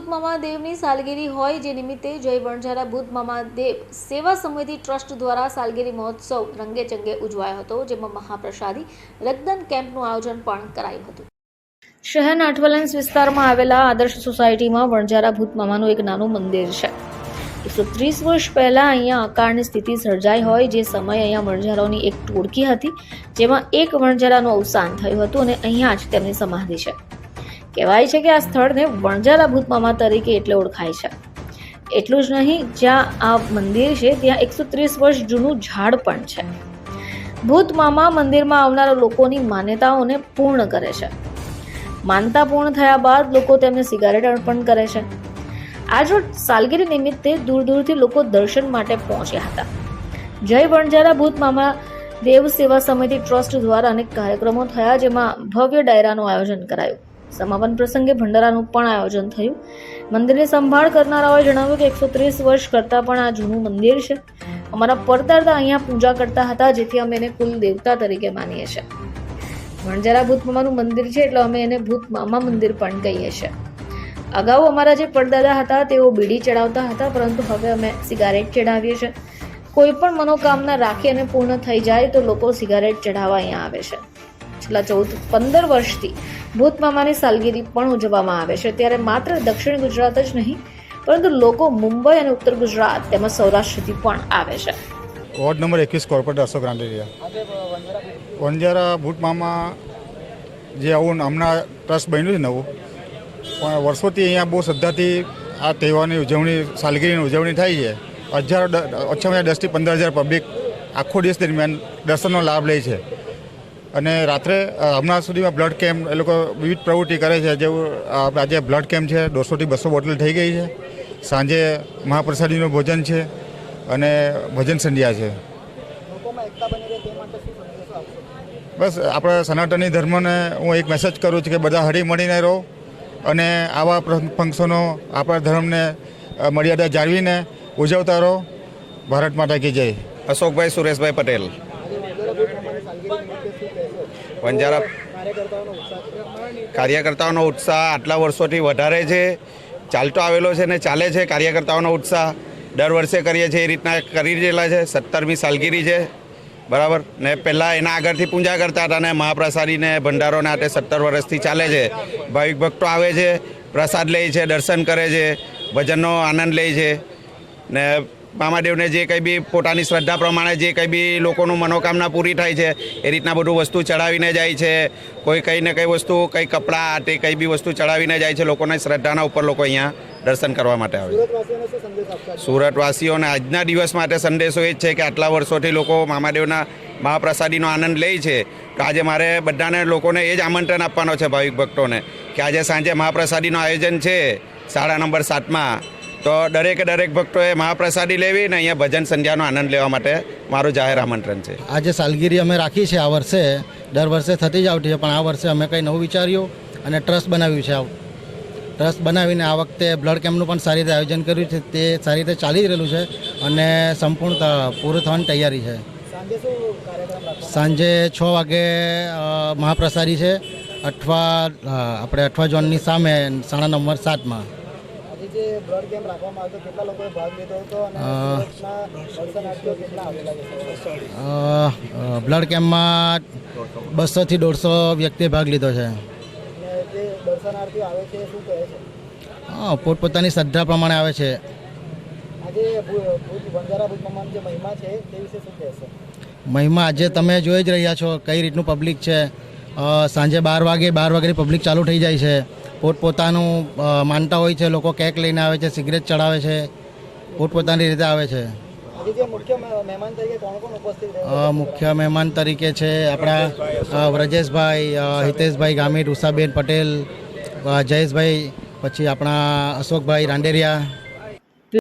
ભૂતમામા દેવની સાલગીરી હોય જે નિમિત્તે જય વણઝારા ભૂત દેવ સેવા સમિતિ ટ્રસ્ટ દ્વારા સાલગીરી મહોત્સવ રંગે ચંગે ઉજવાયો હતો, જેમાં મહાપ્રસાદી રક્તદાન કેમ્પનું આયોજન પણ કરાયું હતું. શહેરના અઠવલન્સ વિસ્તારમાં આવેલા આદર્શ સોસાયટીમાં વણઝારા ભૂતમામાનું એક નાનું મંદિર છે. એકસો ત્રીસ વર્ષ પહેલાં અહીંયા અકાળની સ્થિતિ સર્જાઈ હોય, જે સમયે અહીંયા વણઝારાઓની એક ટોળકી હતી, જેમાં એક વણઝારાનું અવસાન થયું હતું અને અહીંયા જ તેમની સમાધિ છે. કહેવાય છે કે આ સ્થળને વણઝારા ભૂતમામા તરીકે એટલે ઓળખાય છે. એટલું જ નહીં, જ્યાં આ મંદિર છે, ત્યાં એકસો ત્રીસ વર્ષ જૂનું ઝાડ પણ છે. ભૂતમામા મંદિરમાં આવનારા લોકોની માન્યતાઓને પૂર્ણ કરે છે. માનતા પૂર્ણ થયા બાદ લોકો તેમને સિગારેટ અર્પણ કરે છે. આજરોજ સાલગીરી નિમિત્તે દૂર દૂરથી લોકો દર્શન માટે પહોંચ્યા હતા. જય વણઝારા ભૂતમામા દેવ સેવા સમિતિ ટ્રસ્ટ દ્વારા અનેક કાર્યક્રમો થયા, જેમાં ભવ્ય ડાયરાનું આયોજન કરાયું. સમાપન પ્રસંગે ભંડારાનું પણ આયોજન થયું. મંદિરની સંભાળ કરનારાઓએ જણાવ્યું કે એકસો ત્રીસ વર્ષ કરતાં પણ આ જૂનું મંદિર છે. અમારા પરદાદા અહીંયા પૂજા કરતા હતા, જેથી અમે એને કુલ દેવતા તરીકે માનીએ છીએ. વણજારા ભૂતમામાનું મંદિર છે, એટલે અમે એને ભૂતમામા મંદિર પણ કહીએ છીએ. અગાઉ અમારા જે પરદાદા હતા, તેઓ બીડી ચડાવતા હતા, પરંતુ હવે અમે સિગારેટ ચડાવીએ છીએ. કોઈ પણ મનોકામના રાખી અને પૂર્ણ થઈ જાય, તો લોકો સિગારેટ ચઢાવવા અહીંયા આવે છે. છેલ્લા ચૌદ, પંદર વર્ષથી ભૂતમામાની સાલગીરી પણ ઉજવવામાં આવે છે. ત્યારે માત્ર દક્ષિણ ગુજરાત જ નહીં, પરંતુ લોકો મુંબઈ અને ઉત્તર ગુજરાત તેમજ સૌરાષ્ટ્રથી પણ આવે છે. વોર્ડ નંબર એકવીસ કોર્પોરેટર અશોક રાંડેરિયા વંજારા ભૂતમામાં જે આવું હમણાં ટ્રસ્ટ બન્યું છે નવું, પણ વર્ષોથી અહીંયા બહુ શ્રદ્ધાથી આ તહેવારની ઉજવણી, સાલગીરીની ઉજવણી થાય છે. હજારો ઓછામાં ઓછા દસથી પંદર હજાર પબ્લિક આખો દિવસ દરમિયાન દર્શનનો લાભ લે છે. અને રાત્રે હમણાં સુધીમાં બ્લડ કેમ્પ એ લોકો વિવિધ પ્રવૃત્તિ કરે છે. જેવું આજે બ્લડ કેમ્પ છે દોઢસોથી બસો બોટલ થઈ ગઈ છે. સાંજે મહાપ્રસાદીનું ભોજન છે અને ભજન સંધ્યા છે. બસ આપણે સનાતની ધર્મને હું એક મેસેજ કરું છું કે બધા હળી મળીને રહો અને આવા ફંક્શનો આપણા ધર્મને મર્યાદા જાળવીને ઉજવતા રહો. ભારત માતા કી જય. અશોકભાઈ સુરેશભાઈ પટેલ. વંજારા કાર્યકર્તાઓનો ઉત્સાહ આટલા વર્ષોથી વધારે છે. ચાલતો આવેલો છે ને ચાલે છે કાર્યકર્તાઓનો ઉત્સાહ. દર વર્ષે કરીએ છીએ એ રીતના કરી રહેલા છે. સત્તરમી સાલગીરી છે. બરાબર? ને પહેલાં એના આગળથી પૂજા કરતા હતા ને મહાપ્રસાદીને ભંડારોને આટે સત્તર વર્ષથી ચાલે છે. ભાવિક ભક્તો આવે છે, પ્રસાદ લે છે, દર્શન કરે છે, ભજનનો આનંદ લે છે. ને મામાદેવને જે કંઈ બી પોતાની શ્રદ્ધા પ્રમાણે જે કંઈ બી લોકોનું મનોકામના પૂરી થાય છે એ રીતના બધું વસ્તુ ચડાવીને જાય છે. કોઈ કંઈ ને કંઈ વસ્તુ કંઈ કપડાં તે કંઈ બી વસ્તુ ચડાવીને જાય છે. લોકોને શ્રદ્ધાના ઉપર લોકો અહીંયા દર્શન કરવા માટે આવે સુરતવાસીઓને આજના દિવસ માટે સંદેશો એ જ છે કે આટલા વર્ષોથી લોકો મામાદેવના મહાપ્રસાદીનો આનંદ લે છે. તો આજે મારે બધાને લોકોને એ જ આમંત્રણ આપવાનો છે ભાવિક ભક્તોને કે આજે સાંજે મહાપ્રસાદીનું આયોજન છે શાળા નંબર સાતમાં. તો દરેકે દરેક ભક્તોએ મહાપ્રસાદી લેવી ને અહીંયા ભજન સંધ્યાનો આનંદ લેવા માટે મારું જાહેર આમંત્રણ છે. આજે સાલગીરી અમે રાખી છે આ વર્ષે, દર વર્ષે થતી જ આવતી છે પણ આ વર્ષે અમે કંઈ નવું વિચાર્યું અને ટ્રસ્ટ બનાવ્યું છે ટ્રસ્ટ બનાવીને આ વખતે બ્લડ કેમ્પનું પણ સારી રીતે આયોજન કર્યું છે, તે સારી રીતે ચાલી રહેલું છે અને સંપૂર્ણ પૂરું થવાની તૈયારી છે. સાંજે છ વાગે મહાપ્રસાદી છે, અઠવા આપણે અઠવા ઝોનની સામે, સાડા નંબર સાતમાં. અ, અ, બ્લડ કેમ્પમાં બસોથી દોઢસો વ્યક્તિએ ભાગ લીધો છે. હા પોતપોતાની શ્રદ્ધા પ્રમાણે આવે છે. મહિમા આજે તમે જોઈ જ રહ્યા છો કઈ રીતનું પબ્લિક છે. સાંજે બાર વાગે બાર વાગ્યાની પબ્લિક ચાલુ થઈ જાય છે. પોતપોતાનું માનતા હોય છે લોકો કેક લઈને આવે છે સિગરેટ ચડાવે છે પોતપોતાની રીતે આવે છે. મુખ્ય મહેમાન તરીકે છે? આપણા વ્રજેશભાઈ હિતેશભાઈ ગામીર ઉષાબેન પટેલ જયેશભાઈ પછી આપણા અશોકભાઈ રાંડેરિયા